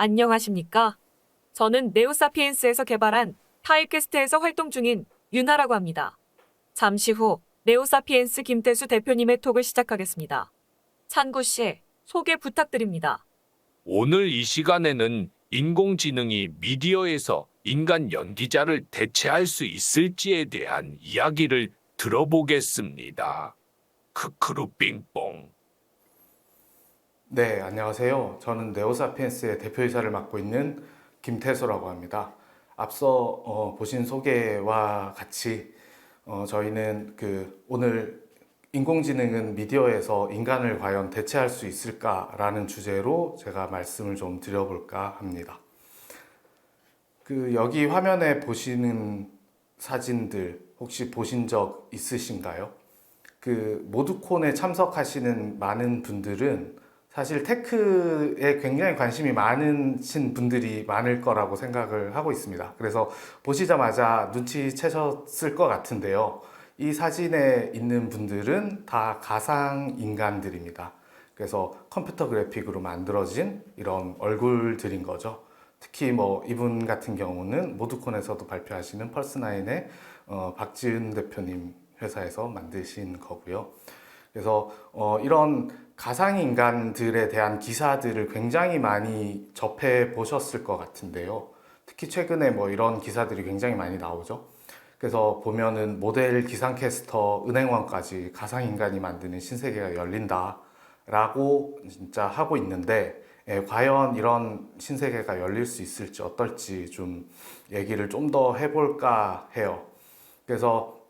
안녕하십니까? 저는 네오사피엔스에서 개발한 타일퀘스트에서 활동 중인 유나라고 합니다. 잠시 후 네오사피엔스 김태수 대표님의 톡을 시작하겠습니다. 찬구 씨, 소개 부탁드립니다. 오늘 이 시간에는 인공지능이 미디어에서 인간 연기자를 대체할 수 있을지에 대한 이야기를 들어보겠습니다. 크크루 빙뽕. 네, 안녕하세요. 저는 네오사피엔스의 대표이사를 맡고 있는 김태수라고 합니다. 앞서 어, 보신 소개와 같이 어, 저희는 그 오늘 인공지능은 미디어에서 인간을 과연 대체할 수 있을까라는 주제로 제가 말씀을 좀 드려볼까 합니다. 그 여기 화면에 보시는 사진들 혹시 보신 적 있으신가요? 그 모두콘에 참석하시는 많은 분들은 사실 테크에 굉장히 관심이 많으신 분들이 많을 거라고 생각을 하고 있습니다. 그래서 보시자마자 눈치채셨을 것 같은데요. 이 사진에 있는 분들은 다 가상 인간들입니다. 그래서 컴퓨터 그래픽으로 만들어진 이런 얼굴들인 거죠. 특히 뭐 이분 같은 경우는 모두콘에서도 발표하시는 펄스나인의 어, 박지은 대표님 회사에서 만드신 거고요. 그래서 어, 이런 가상 인간들에 대한 기사들을 굉장히 많이 접해 보셨을 것 같은데요. 특히 최근에 뭐 이런 기사들이 굉장히 많이 나오죠. 그래서 보면은 모델 기상캐스터 은행원까지 가상 인간이 만드는 신세계가 열린다 라고 진짜 하고 있는데 예, 과연 이런 신세계가 열릴 수 있을지 어떨지 좀 얘기를 좀 더 해볼까 해요. 그래서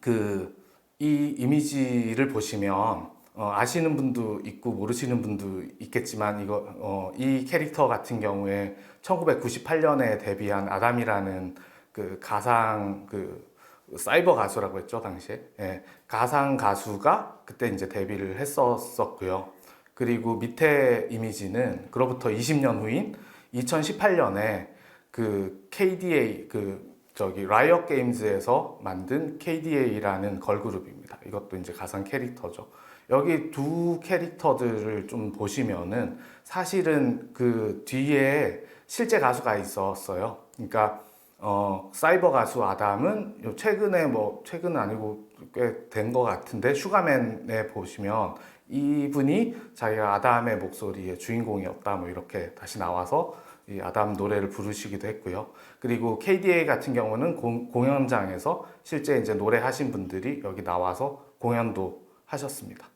그 이 이미지를 보시면 어, 아시는 분도 있고 모르시는 분도 있겠지만 이거 어, 이 캐릭터 같은 경우에 1998년에 데뷔한 아담이라는 그 가상 그 사이버 가수라고 했죠 당시에 예, 가상 가수가 그때 이제 데뷔를 했었었고요. 그리고 밑에 이미지는 그로부터 20년 후인 2018년에 그 KDA 그 저기 라이엇 게임즈에서 만든 KDA라는 걸그룹입니다. 이것도 이제 가상 캐릭터죠. 여기 두 캐릭터들을 좀 보시면은 사실은 그 뒤에 실제 가수가 있었어요. 그러니까 어, 사이버 가수 아담은 요 최근에 뭐 최근은 아니고 꽤 된 것 같은데 슈가맨에 보시면 이분이 자기가 아담의 목소리의 주인공이었다 뭐 이렇게 다시 나와서 이 아담 노래를 부르시기도 했고요. 그리고 KDA 같은 경우는 공, 공연장에서 실제 이제 노래하신 분들이 여기 나와서 공연도 하셨습니다.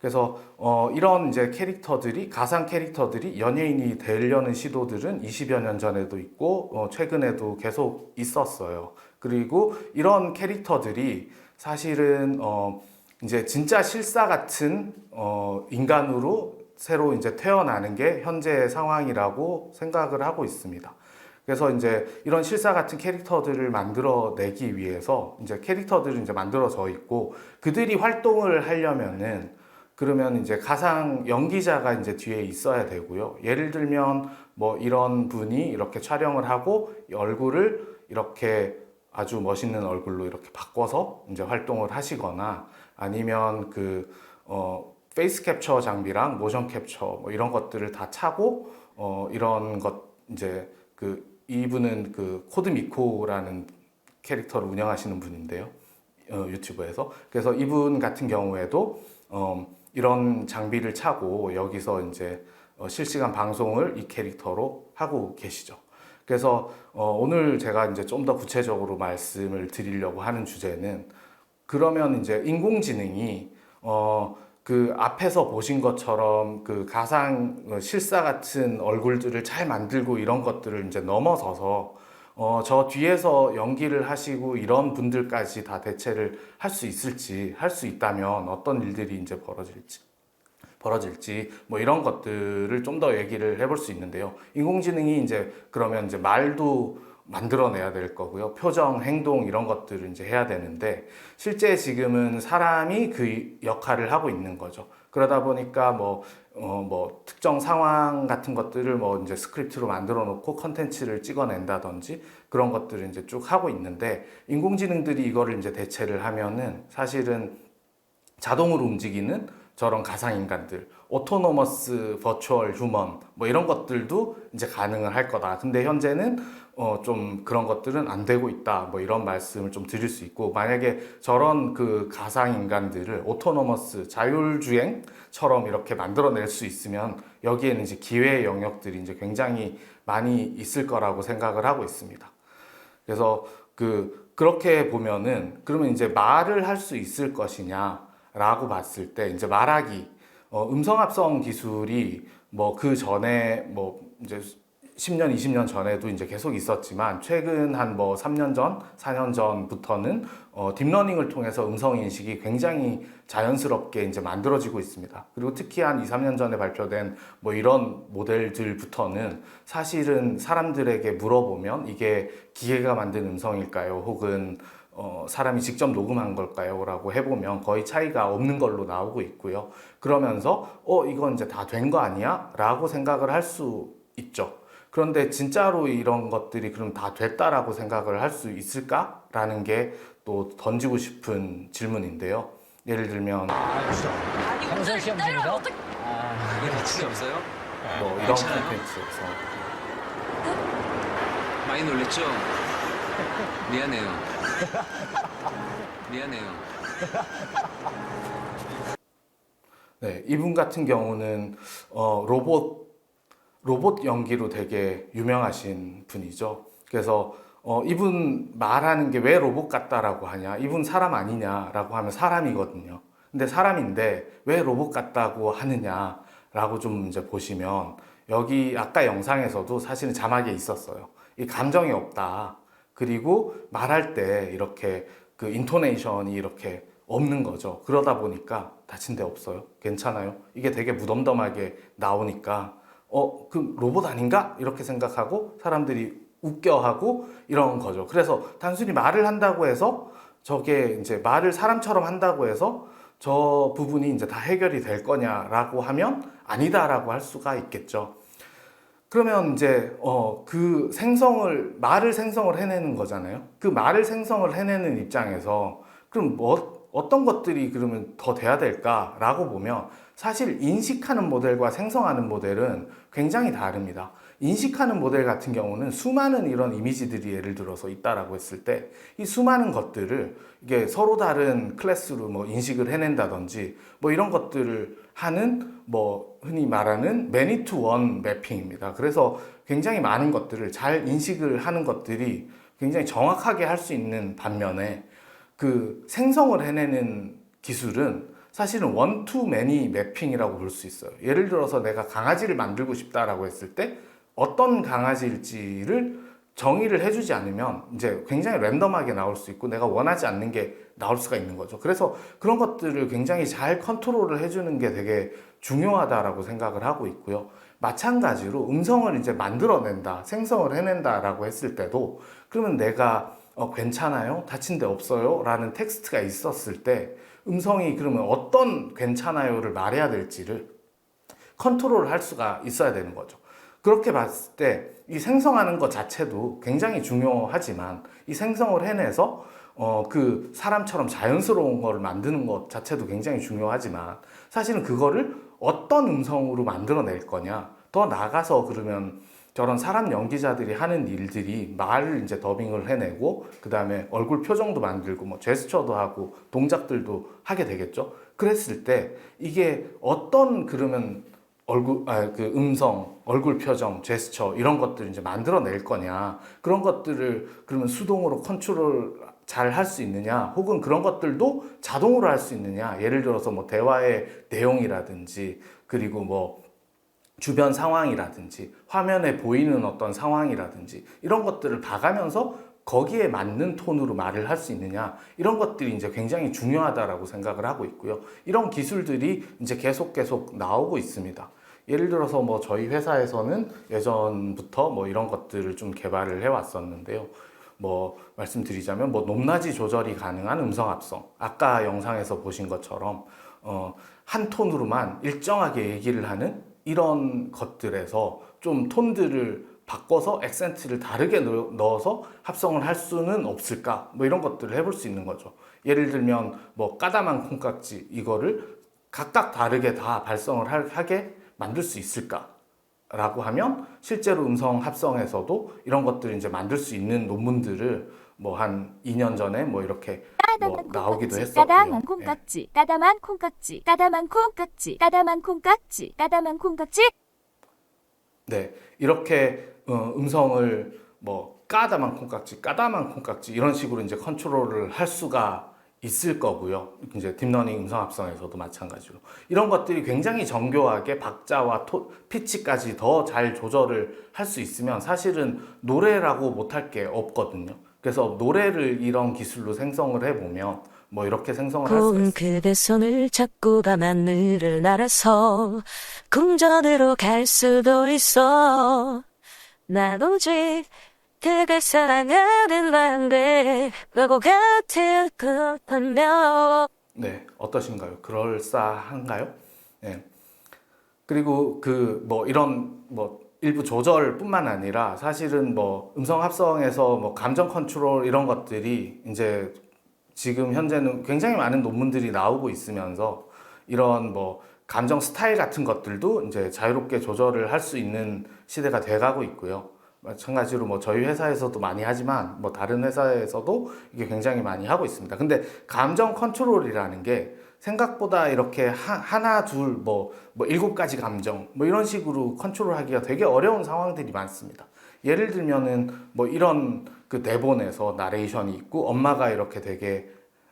그래서 어, 이런 이제 캐릭터들이 가상 캐릭터들이 연예인이 되려는 시도들은 20여 년 전에도 있고 어, 최근에도 계속 있었어요. 그리고 이런 캐릭터들이 사실은 어, 이제 진짜 실사 같은 어, 인간으로 새로 이제 태어나는 게 현재 상황이라고 생각을 하고 있습니다. 그래서 이제 이런 실사 같은 캐릭터들을 만들어내기 위해서 이제 캐릭터들이 이제 만들어져 있고 그들이 활동을 하려면은 그러면 이제 가상 연기자가 이제 뒤에 있어야 되고요. 예를 들면 뭐 이런 분이 이렇게 촬영을 하고 이 얼굴을 이렇게 아주 멋있는 얼굴로 이렇게 바꿔서 이제 활동을 하시거나 아니면 그 어, 페이스 캡처 장비랑 모션 캡처 뭐 이런 것들을 다 차고 어, 이런 것 이제 그 이분은 그 코드 미코라는 캐릭터를 운영하시는 분인데요. 어, 유튜브에서. 그래서 이분 같은 경우에도 어, 이런 장비를 차고 여기서 이제 어, 실시간 방송을 이 캐릭터로 하고 계시죠. 그래서 어, 오늘 제가 이제 좀 더 구체적으로 말씀을 드리려고 하는 주제는 그러면 이제 인공지능이 어, 그 앞에서 보신 것처럼 그 가상 어, 실사 같은 얼굴들을 잘 만들고 이런 것들을 이제 넘어서서 어, 저 뒤에서 연기를 하시고 이런 분들까지 다 대체를 할 수 있을지, 할 수 있다면 어떤 일들이 이제 벌어질지, 벌어질지, 뭐 이런 것들을 좀 더 얘기를 해볼 수 있는데요. 인공지능이 이제 그러면 이제 말도 만들어내야 될 거고요. 표정, 행동 이런 것들을 이제 해야 되는데 실제 지금은 사람이 그 역할을 하고 있는 거죠. 그러다 보니까 뭐, 어, 뭐 특정 상황 같은 것들을 뭐 이제 스크립트로 만들어 놓고 컨텐츠를 찍어낸다든지 그런 것들을 이제 쭉 하고 있는데 인공지능들이 이거를 이제 대체를 하면은 사실은 자동으로 움직이는 저런 가상 인간들, 오토노머스 버추얼 휴먼 뭐 이런 것들도 이제 가능을 할 거다. 근데 현재는 어 좀 그런 것들은 안 되고 있다. 뭐 이런 말씀을 좀 드릴 수 있고 만약에 저런 그 가상 인간들을 오토노머스 자율주행처럼 이렇게 만들어낼 수 있으면 여기에는 이제 기회의 영역들이 이제 굉장히 많이 있을 거라고 생각을 하고 있습니다. 그래서 그 그렇게 보면은 그러면 이제 말을 할 수 있을 것이냐라고 봤을 때 이제 말하기 어, 음성 합성 기술이 뭐 그 전에 뭐 이제 10년, 20년 전에도 이제 계속 있었지만 최근 한 뭐 3년 전, 4년 전부터는 어, 딥러닝을 통해서 음성 인식이 굉장히 자연스럽게 이제 만들어지고 있습니다. 그리고 특히 한 2, 3년 전에 발표된 뭐 이런 모델들부터는 사실은 사람들에게 물어보면 이게 기계가 만든 음성일까요? 혹은 어, 사람이 직접 녹음한 걸까요? 라고 해보면 거의 차이가 없는 걸로 나오고 있고요. 그러면서, 어, 이건 이제 다 된 거 아니야? 라고 생각을 할 수 있죠. 그런데 진짜로 이런 것들이 그럼 다 됐다라고 생각을 할 수 있을까라는 게 또 던지고 싶은 질문인데요. 예를 들면 아니 시험 중이다? 어떻게 아, 왜 다친 게 없어요? 뭐 이런 괜찮아요? 콘텐츠에서 많이 놀랬죠? 미안해요. 미안해요. 네, 이분 같은 경우는 어, 로봇 로봇 연기로 되게 유명하신 분이죠. 그래서 어, 이분 말하는 게 왜 로봇 같다라고 하냐? 이분 사람 아니냐라고 하면 사람이거든요. 근데 사람인데 왜 로봇 같다고 하느냐라고 좀 이제 보시면 여기 아까 영상에서도 사실은 자막에 있었어요. 이 감정이 없다. 그리고 말할 때 이렇게 그 인토네이션이 이렇게 없는 거죠. 그러다 보니까 다친 데 없어요. 괜찮아요. 이게 되게 무덤덤하게 나오니까 어, 그 로봇 아닌가? 이렇게 생각하고 사람들이 웃겨하고 이런 거죠. 그래서 단순히 말을 한다고 해서 저게 이제 말을 사람처럼 한다고 해서 저 부분이 이제 다 해결이 될 거냐라고 하면 아니다라고 할 수가 있겠죠. 그러면 이제 어 그 생성을 말을 생성을 해내는 거잖아요. 그 말을 생성을 해내는 입장에서 그럼 뭐 어떤 것들이 그러면 더 돼야 될까라고 보면 사실 인식하는 모델과 생성하는 모델은 굉장히 다릅니다. 인식하는 모델 같은 경우는 수많은 이런 이미지들이 예를 들어서 있다라고 했을 때 이 수많은 것들을 이게 서로 다른 클래스로 뭐 인식을 해낸다든지 뭐 이런 것들을 하는 뭐 흔히 말하는 many to one 매핑입니다. 그래서 굉장히 많은 것들을 잘 인식을 하는 것들이 굉장히 정확하게 할 수 있는 반면에 그 생성을 해내는 기술은 사실은 many 매핑이라고 볼 수 있어요. 예를 들어서 내가 강아지를 만들고 싶다라고 했을 때 어떤 강아지일지를 정의를 해주지 않으면 이제 굉장히 랜덤하게 나올 수 있고 내가 원하지 않는 게 나올 수가 있는 거죠. 그래서 그런 것들을 굉장히 잘 컨트롤을 해주는 게 되게 중요하다라고 생각을 하고 있고요. 마찬가지로 음성을 이제 만들어낸다, 생성을 해낸다라고 했을 때도 그러면 내가 어, 괜찮아요? 다친 데 없어요? 라는 텍스트가 있었을 때 음성이 그러면 어떤 괜찮아요를 말해야 될지를 컨트롤 할 수가 있어야 되는 거죠. 그렇게 봤을 때 이 생성하는 것 자체도 굉장히 중요하지만 이 생성을 해내서 어, 그 사람처럼 자연스러운 거를 만드는 것 자체도 굉장히 중요하지만 사실은 그거를 어떤 음성으로 만들어낼 거냐 더 나가서 그러면 저런 사람 연기자들이 하는 일들이 말을 이제 더빙을 해내고 그 다음에 얼굴 표정도 만들고 뭐 제스처도 하고 동작들도 하게 되겠죠. 그랬을 때 이게 어떤 그러면 얼굴 아 그 음성, 얼굴 표정, 제스처 이런 것들을 이제 만들어낼 거냐? 그런 것들을 그러면 수동으로 컨트롤 잘 할 수 있느냐? 혹은 그런 것들도 자동으로 할 수 있느냐? 예를 들어서 뭐 대화의 내용이라든지 그리고 뭐 주변 상황이라든지 화면에 보이는 어떤 상황이라든지 이런 것들을 봐가면서 거기에 맞는 톤으로 말을 할 수 있느냐 이런 것들이 이제 굉장히 중요하다라고 생각을 하고 있고요. 이런 기술들이 이제 계속 계속 나오고 있습니다. 예를 들어서 뭐 저희 회사에서는 예전부터 뭐 이런 것들을 좀 개발을 해 왔었는데요. 뭐 말씀드리자면 뭐 높낮이 조절이 가능한 음성 합성. 아까 영상에서 보신 것처럼 어, 한 톤으로만 일정하게 얘기를 하는 이런 것들에서 좀 톤들을 바꿔서 액센트를 다르게 넣- 넣어서 합성을 할 수는 없을까? 뭐 이런 것들을 해볼 수 있는 거죠. 예를 들면 뭐 까다만 콩깍지 이거를 각각 다르게 다 발성을 할- 하게 만들 수 있을까 라고 하면 실제로 음성 합성에서도 이런 것들을 이제 만들 수 있는 논문들을 뭐 한 2년 전에 뭐 이렇게 뭐 나오기도 했었고요. 예. 콩깍지, 따담한 콩깍지, 따담한 콩깍지, 따담한 콩깍지, 따담한 콩깍지. 네, 이렇게 어, 음성을 뭐 까다만 콩깍지, 까다만 콩깍지 이런 식으로 이제 컨트롤을 할 수가 있을 거고요. 이제 딥러닝 음성 합성에서도 마찬가지로 이런 것들이 굉장히 정교하게 박자와 토, 피치까지 더 잘 조절을 할 수 있으면 사실은 노래라고 못할 게 없거든요. 그래서 노래를 이런 기술로 생성을 해보면 뭐 이렇게 생성을 할 고운 있어요. 그대 손을 잡고 가하늘을 날아서 궁전으로 갈 수도 있어 난 오직 그댈 사랑하는 마음에 바보 같을 것하며 네, 어떠신가요? 그럴싸한가요? 네. 그리고 그 뭐 이런 뭐 일부 조절뿐만 아니라 사실은 뭐 음성 합성에서 뭐 감정 컨트롤 이런 것들이 이제 지금 현재는 굉장히 많은 논문들이 나오고 있으면서 이런 뭐 감정 스타일 같은 것들도 이제 자유롭게 조절을 할 수 있는 시대가 돼가고 있고요. 마찬가지로 뭐 저희 회사에서도 많이 하지만 뭐 다른 회사에서도 이게 굉장히 많이 하고 있습니다. 근데 감정 컨트롤이라는 게 생각보다 이렇게 하, 하나 둘 뭐 뭐 일곱 가지 감정 뭐 이런 식으로 컨트롤 하기가 되게 어려운 상황들이 많습니다. 예를 들면은 뭐 이런 그 대본에서 나레이션이 있고 엄마가 이렇게 되게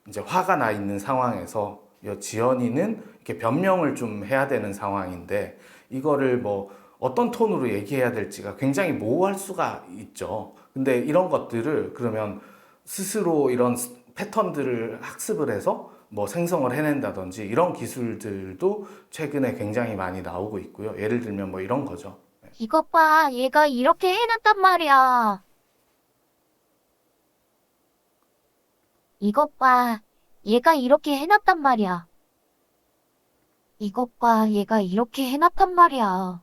이제 화가 나 있는 상황에서 이 지연이는 이렇게 변명을 좀 해야 되는 상황인데 이거를 뭐 어떤 톤으로 얘기해야 될지가 굉장히 모호할 수가 있죠. 근데 이런 것들을 그러면 스스로 이런 스- 패턴들을 학습을 해서 뭐 생성을 해낸다든지 이런 기술들도 최근에 굉장히 많이 나오고 있고요. 예를 들면 뭐 이런 거죠. 이것 봐, 얘가 이렇게 해놨단 말이야. 이것 봐, 얘가 이렇게 해놨단 말이야. 이것 봐, 얘가 이렇게 해놨단 말이야.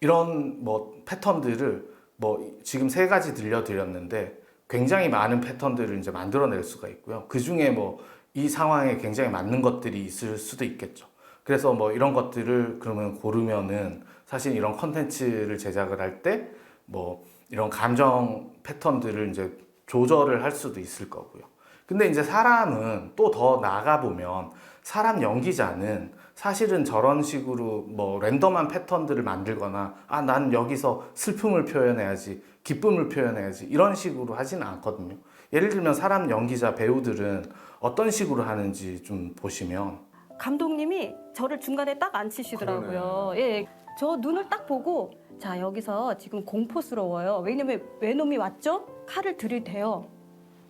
이런 뭐 패턴들을 뭐 지금 세 가지 들려드렸는데 굉장히 많은 패턴들을 이제 만들어낼 수가 있고요. 그 중에 뭐 이 상황에 굉장히 맞는 것들이 있을 수도 있겠죠. 그래서 뭐 이런 것들을 그러면 고르면은 사실 이런 컨텐츠를 제작을 할 때 뭐 이런 감정 패턴들을 이제 조절을 할 수도 있을 거고요. 근데 이제 사람은 또 더 나가 보면 사람 연기자는 사실은 저런 식으로 뭐 랜덤한 패턴들을 만들거나 아, 난 여기서 슬픔을 표현해야지, 기쁨을 표현해야지 이런 식으로 하지는 않거든요. 예를 들면 사람 연기자 배우들은 어떤 식으로 하는지 좀 보시면 감독님이 저를 중간에 딱 앉히시더라고요. 예, 저 눈을 딱 보고 자 여기서 지금 공포스러워요. 왜냐면 외놈이 왔죠? 칼을 들이대요.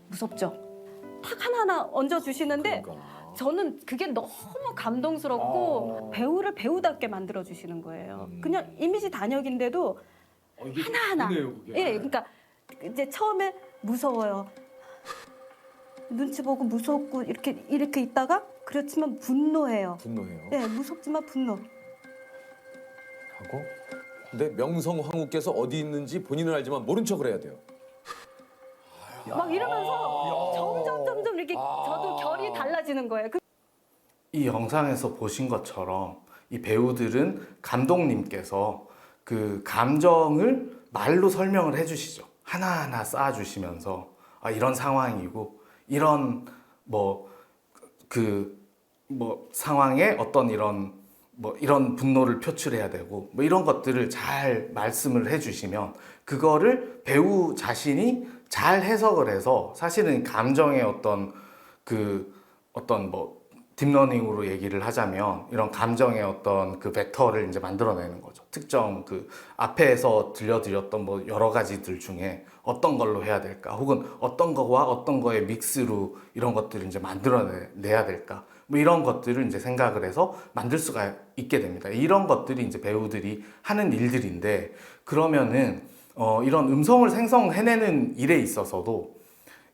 무섭죠? 탁 하나하나 얹어 주시는데 저는 그게 너무 감동스럽고 배우를 배우답게 만들어 주시는 거예요. 그냥 이미지 단역인데도 하나하나. 예, 그러니까 이제 처음에 무서워요. 눈치 보고 무섭고 이렇게 이렇게 있다가 그렇지만 분노해요. 분노해요. 네, 무섭지만 분노. 하고 근데 명성 황후께서 어디 있는지 본인은 알지만 모른 척을 해야 돼요. 막 이러면서 점점 점점 이렇게 아. 저도 결이 달라지는 거예요. 그 이 영상에서 보신 것처럼 이 배우들은 감독님께서 그 감정을 말로 설명을 해주시죠. 하나하나 쌓아주시면서 아, 이런 상황이고 이런 뭐그 뭐 상황에 어떤 이런 뭐 이런 분노를 표출해야 되고 뭐 이런 것들을 잘 말씀을 해주시면 그거를 배우 자신이 잘 해석을 해서 사실은 감정의 어떤 그 어떤 뭐 딥러닝으로 얘기를 하자면 이런 감정의 어떤 그 벡터를 이제 만들어내는 거죠. 특정 그 앞에서 들려드렸던 뭐 여러 가지들 중에 어떤 걸로 해야 될까, 혹은 어떤 거와 어떤 거의 믹스로 이런 것들을 이제 만들어내야 될까, 뭐 이런 것들을 이제 생각을 해서 만들 수가 있게 됩니다. 이런 것들이 이제 배우들이 하는 일들인데 그러면은 어 이런 음성을 생성해내는 일에 있어서도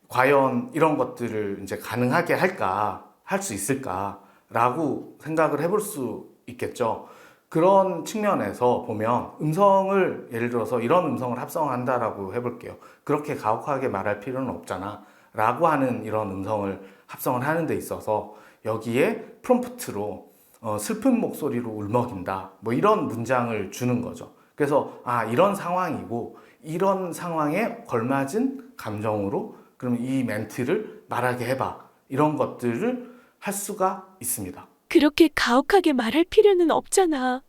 과연 이런 것들을 이제 가능하게 할까, 할 수 있을까 라고 생각을 해볼 수 있겠죠. 그런 측면에서 보면 음성을 예를 들어서 이런 음성을 합성한다라고 해볼게요. 그렇게 가혹하게 말할 필요는 없잖아. 라고 하는 이런 음성을 합성을 하는 데 있어서 여기에 프롬프트로 어, 슬픈 목소리로 울먹인다. 뭐 이런 문장을 주는 거죠. 그래서 아 이런 상황이고 이런 상황에 걸맞은 감정으로 그럼 이 멘트를 말하게 해봐. 이런 것들을 할 수가 있습니다. 그렇게 가혹하게 말할 필요는 없잖아.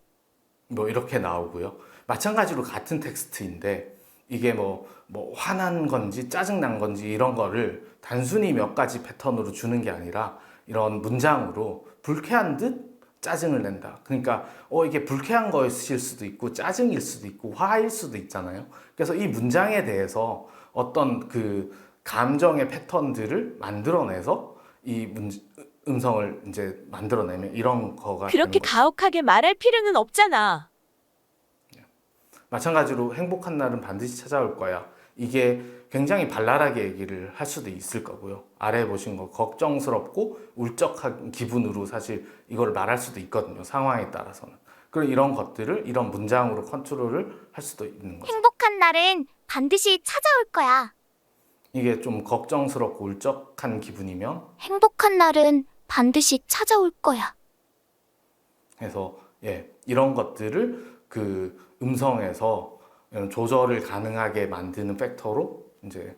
뭐 이렇게 나오고요. 마찬가지로 같은 텍스트인데 이게 뭐, 뭐 화난 건지 짜증난 건지 이런 거를 단순히 몇 가지 패턴으로 주는 게 아니라 이런 문장으로 불쾌한 듯 짜증을 낸다. 그러니까 어 이게 불쾌한 거일 수도 있고 짜증일 수도 있고 화일 수도 있잖아요. 그래서 이 문장에 대해서 어떤 그 감정의 패턴들을 만들어내서 이 문, 음성을 이제 만들어내면 이런 거가 그렇게 되는 거죠. 가혹하게 말할 필요는 없잖아. 마찬가지로 행복한 날은 반드시 찾아올 거야. 이게 굉장히 발랄하게 얘기를 할 수도 있을 거고요. 아래 보신 거 걱정스럽고 울적한 기분으로 사실 이걸 말할 수도 있거든요. 상황에 따라서는. 그리고 이런 것들을 이런 문장으로 컨트롤을 할 수도 있는 거죠. 행복한 날은 반드시 찾아올 거야. 이게 좀 걱정스럽고 울적한 기분이면 행복한 날은 반드시 찾아올 거야. 해서 예 이런 것들을 그 음성에서 조절을 가능하게 만드는 팩터로 이제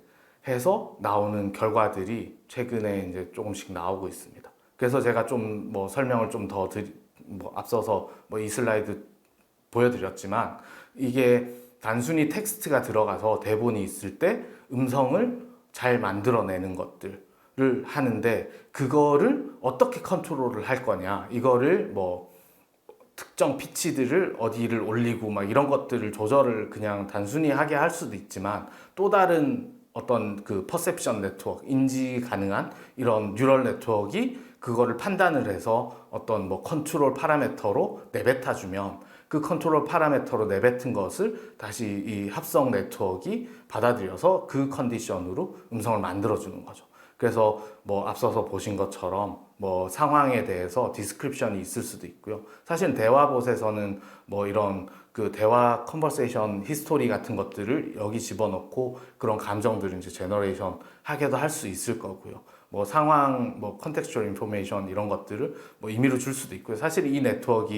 해서 나오는 결과들이 최근에 이제 조금씩 나오고 있습니다. 그래서 제가 좀 뭐 설명을 좀 더 드리 뭐 앞서서 뭐 이 슬라이드 보여드렸지만 이게 단순히 텍스트가 들어가서 대본이 있을 때 음성을 잘 만들어내는 것들 을 하는데 그거를 어떻게 컨트롤을 할 거냐 이거를 뭐 특정 피치들을 어디를 올리고 막 이런 것들을 조절을 그냥 단순히 하게 할 수도 있지만 또 다른 어떤 그 퍼셉션 네트워크 인지 가능한 이런 뉴럴 네트워크가 그거를 판단을 해서 어떤 뭐 컨트롤 파라메터로 내뱉어 주면 그 컨트롤 파라메터로 내뱉은 것을 다시 이 합성 네트워크가 받아들여서 그 컨디션으로 음성을 만들어 주는 거죠. 그래서 뭐 앞서서 보신 것처럼 뭐 상황에 대해서 디스크립션이 있을 수도 있고요. 사실 대화봇에서는 뭐 이런 그 대화 컨버세이션 히스토리 같은 것들을 여기 집어넣고 그런 감정들을 이제 제너레이션 하게도 할 수 있을 거고요. 뭐 상황, 뭐 컨텍스츄얼 인포메이션 이런 것들을 뭐 임의로 줄 수도 있고요. 사실 이 네트워크가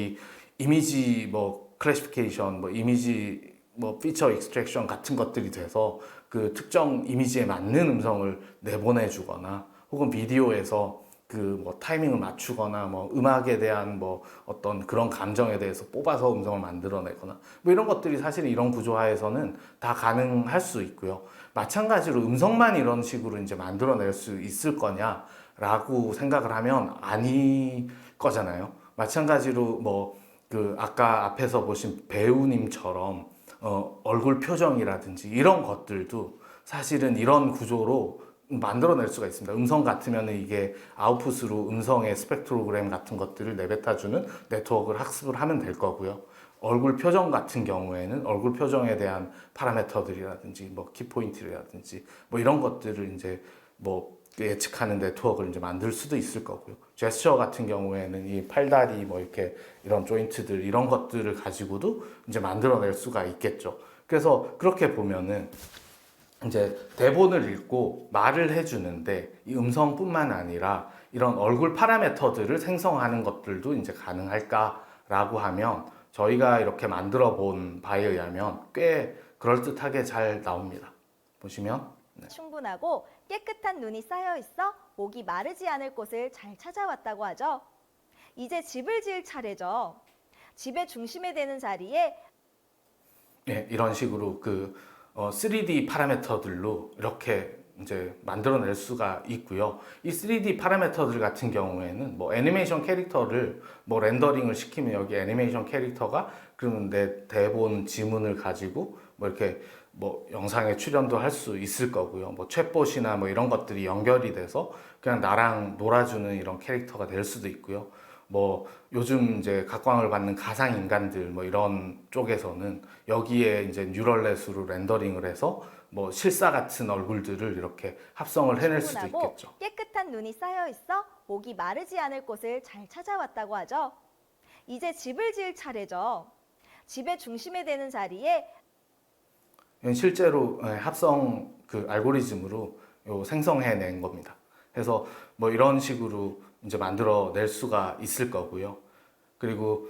이미지 뭐 클래시피케이션, 뭐 이미지 뭐 피처 익스트랙션 같은 것들이 돼서 그 특정 이미지에 맞는 음성을 내보내 주거나 혹은 비디오에서 그 뭐 타이밍을 맞추거나 뭐 음악에 대한 뭐 어떤 그런 감정에 대해서 뽑아서 음성을 만들어내거나 뭐 이런 것들이 사실 이런 구조화에서는 다 가능할 수 있고요. 마찬가지로 음성만 이런 식으로 이제 만들어낼 수 있을 거냐라고 생각을 하면 아닐 거잖아요. 마찬가지로 뭐 그 아까 앞에서 보신 배우님처럼 어, 얼굴 표정이라든지 이런 것들도 사실은 이런 구조로 만들어낼 수가 있습니다. 음성 같으면 이게 아웃풋으로 음성의 스펙트로그램 같은 것들을 내뱉어주는 네트워크를 학습을 하면 될 거고요. 얼굴 표정 같은 경우에는 얼굴 표정에 대한 파라메터들이라든지 뭐 키포인트라든지 뭐 이런 것들을 이제 뭐 예측하는 네트워크를 이제 만들 수도 있을 거고요. 제스처 같은 경우에는 이 팔다리 뭐 이렇게 이런 조인트들 이런 것들을 가지고도 이제 만들어낼 수가 있겠죠. 그래서 그렇게 보면은 이제 대본을 읽고 말을 해주는데 이 음성뿐만 아니라 이런 얼굴 파라메터들을 생성하는 것들도 이제 가능할까라고 하면 저희가 이렇게 만들어 본 바에 의하면 꽤 그럴듯하게 잘 나옵니다. 보시면 충분하고 깨끗한 눈이 쌓여 있어 목이 마르지 않을 곳을 잘 찾아왔다고 하죠. 이제 집을 지을 차례죠. 집의 중심에 되는 자리에 예, 이런 식으로 그 어, 3D 파라메터들로 이렇게 이제 만들어낼 수가 있고요. 이 3D 파라메터들 같은 경우에는 뭐 애니메이션 캐릭터를 뭐 렌더링을 시키면 여기 애니메이션 캐릭터가 그러면 내 대본 지문을 가지고 뭐 이렇게 뭐 영상에 출연도 할 수 있을 거고요. 뭐 챗봇이나 뭐 이런 것들이 연결이 돼서 그냥 나랑 놀아주는 이런 캐릭터가 될 수도 있고요. 뭐 요즘 이제 각광을 받는 가상 인간들 뭐 이런 쪽에서는 여기에 이제 뉴럴넷으로 렌더링을 해서 뭐 실사 같은 얼굴들을 이렇게 합성을 해낼 수도 충분하고 있겠죠. 깨끗한 눈이 쌓여 있어 목이 마르지 않을 곳을 잘 찾아왔다고 하죠. 이제 집을 지을 차례죠. 집의 중심에 되는 자리에 실제로 예, 합성 그 알고리즘으로 요 생성해낸 겁니다. 그래서 뭐 이런 식으로 이제 만들어낼 수가 있을 거고요. 그리고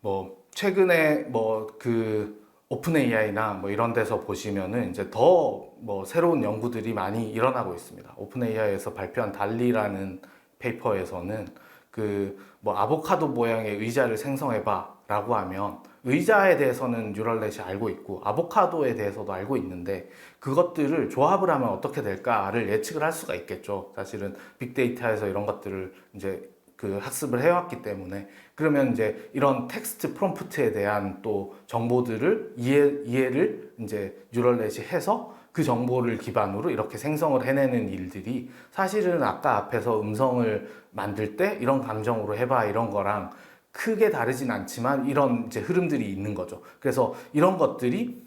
뭐 최근에 뭐 그 오픈 AI나 뭐 이런 데서 보시면은 이제 더 뭐 새로운 연구들이 많이 일어나고 있습니다. 오픈 AI에서 발표한 달리라는 페이퍼에서는 그 뭐 아보카도 모양의 의자를 생성해봐라고 하면 의자에 대해서는 뉴럴넷이 알고 있고 아보카도에 대해서도 알고 있는데 그것들을 조합을 하면 어떻게 될까를 예측을 할 수가 있겠죠. 사실은 빅데이터에서 이런 것들을 이제 그 학습을 해왔기 때문에 그러면 이제 이런 텍스트 프롬프트에 대한 또 정보들을 이해, 이해를 이제 뉴럴넷이 해서 그 정보를 기반으로 이렇게 생성을 해내는 일들이 사실은 아까 앞에서 음성을 만들 때 이런 감정으로 해봐 이런 거랑 크게 다르진 않지만 이런 이제 흐름들이 있는 거죠. 그래서 이런 것들이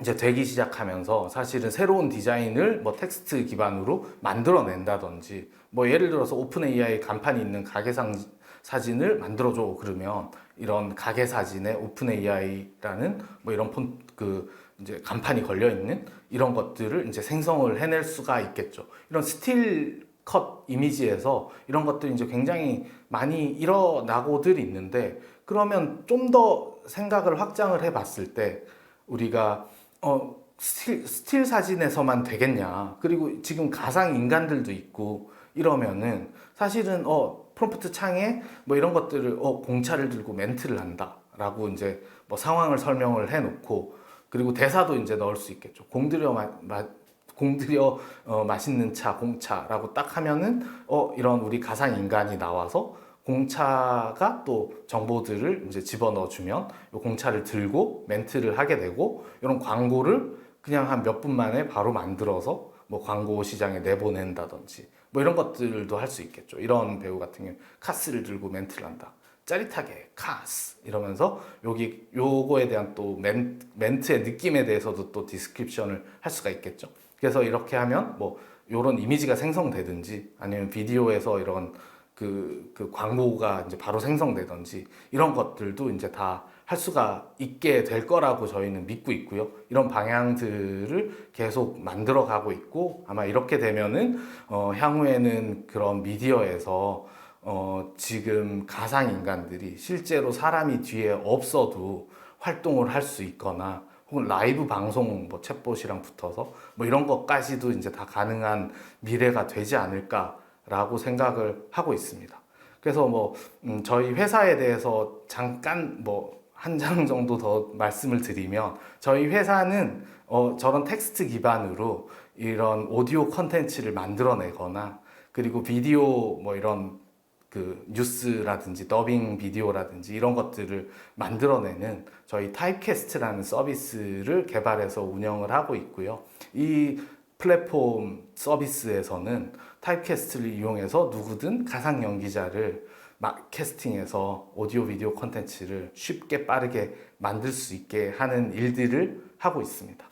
이제 되기 시작하면서 사실은 새로운 디자인을 뭐 텍스트 기반으로 만들어낸다든지 뭐 예를 들어서 오픈 AI 간판이 있는 가게상 사진을 만들어줘 그러면 이런 가게 사진에 오픈 AI라는 뭐 이런 폰 그 이제 간판이 걸려 있는 이런 것들을 이제 생성을 해낼 수가 있겠죠. 이런 스틸 컷 이미지에서 이런 것들이 이제 굉장히 많이 일어나고들 있는데 그러면 좀 더 생각을 확장을 해 봤을 때 우리가 어 스틸, 스틸 사진에서만 되겠냐. 그리고 지금 가상 인간들도 있고 이러면은 사실은 어 프롬프트 창에 뭐 이런 것들을 어 공차를 들고 멘트를 한다라고 이제 뭐 상황을 설명을 해놓고 그리고 대사도 이제 넣을 수 있겠죠. 공들여 마, 마, 공들여 어, 맛있는 차 공차라고 딱 하면은 어 이런 우리 가상 인간이 나와서 공차가 또 정보들을 이제 집어넣어 주면 이 공차를 들고 멘트를 하게 되고 이런 광고를 그냥 한 몇 분 만에 바로 만들어서 뭐 광고 시장에 내보낸다든지 뭐 이런 것들도 할 수 있겠죠. 이런 배우 같은 경우 카스를 들고 멘트를 한다. 짜릿하게 카스 이러면서 여기 요거에 대한 또 멘, 멘트의 느낌에 대해서도 또 디스크립션을 할 수가 있겠죠. 그래서 이렇게 하면 뭐 요런 이미지가 생성되든지 아니면 비디오에서 이런 그, 그 광고가 이제 바로 생성되든지 이런 것들도 이제 다 할 수가 있게 될 거라고 저희는 믿고 있고요. 이런 방향들을 계속 만들어 가고 있고 아마 이렇게 되면은 어, 향후에는 그런 미디어에서 어, 지금 가상 인간들이 실제로 사람이 뒤에 없어도 활동을 할 수 있거나 혹은 라이브 방송 뭐 챗봇이랑 붙어서 뭐 이런 것까지도 이제 다 가능한 미래가 되지 않을까라고 생각을 하고 있습니다. 그래서 뭐 음, 저희 회사에 대해서 잠깐 뭐 한 장 정도 더 말씀을 드리면 저희 회사는 어, 저런 텍스트 기반으로 이런 오디오 컨텐츠를 만들어내거나 그리고 비디오 뭐 이런 그 뉴스라든지 더빙 비디오라든지 이런 것들을 만들어내는 저희 타입캐스트라는 서비스를 개발해서 운영을 하고 있고요. 이 플랫폼 서비스에서는 타입캐스트를 이용해서 누구든 가상 연기자를 막 캐스팅해서 오디오 비디오 콘텐츠를 쉽게 빠르게 만들 수 있게 하는 일들을 하고 있습니다.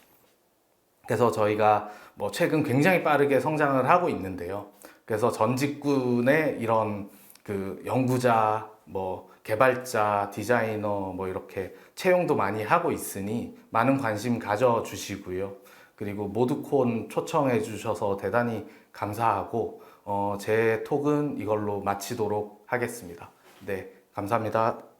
그래서 저희가 뭐 최근 굉장히 빠르게 성장을 하고 있는데요. 그래서 전 직군의 이런 그 연구자, 뭐 개발자, 디자이너 뭐 이렇게 채용도 많이 하고 있으니 많은 관심 가져 주시고요. 그리고 모두콘 초청해 주셔서 대단히 감사하고 어, 제 톡은 이걸로 마치도록 하겠습니다. 네, 감사합니다.